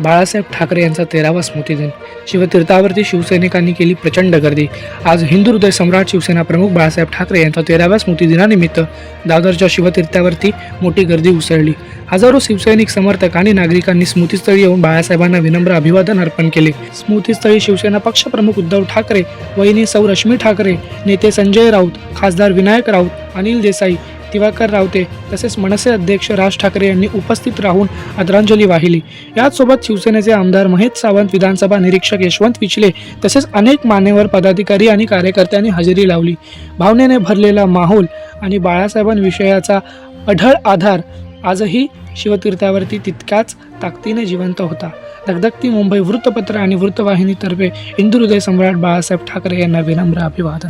बाळासाहेब ठाकरे यांचा तेरावा स्मृतिदिन. शिवतीर्थावरती शिवसैनिकांनी केली प्रचंड गर्दी. आज हिंदू हृदय सम्राट शिवसेना प्रमुख बाळासाहेब ठाकरे यांच्या तेराव्या स्मृतिदिनानिमित्त दादरच्या शिवतीर्थावरती मोठी गर्दी उसळली. हजारो शिवसैनिक समर्थक आणि नागरिकांनी स्मृतीस्थळी येऊन बाळासाहेबांना विनम्र अभिवादन अर्पण केले. स्मृतीस्थळी शिवसेना पक्षप्रमुख उद्धव ठाकरे वहिनी सौ रश्मी ठाकरे नेते संजय राऊत खासदार विनायक राऊत अनिल देसाई दिवाकर रावते तसेच मनसे अध्यक्ष राज ठाकरे यांनी उपस्थित राहून आदरांजली वाहिली. याचसोबत शिवसेनेचे आमदार महेश सावंत विधानसभा निरीक्षक यशवंत विचले तसेच अनेक मान्यवर पदाधिकारी आणि कार्यकर्त्यांनी हजेरी लावली. भावनेने भरलेला माहोल आणि बाळासाहेबांविषयाचा अढळ आधार आजही शिवतीर्थावरती तितक्याच ताकदीने जिवंत होता. धगधगती मुंबई वृत्तपत्र आणि वृत्तवाहिनीतर्फे हिंदू हृदय सम्राट बाळासाहेब ठाकरे यांना विनम्र अभिवादन.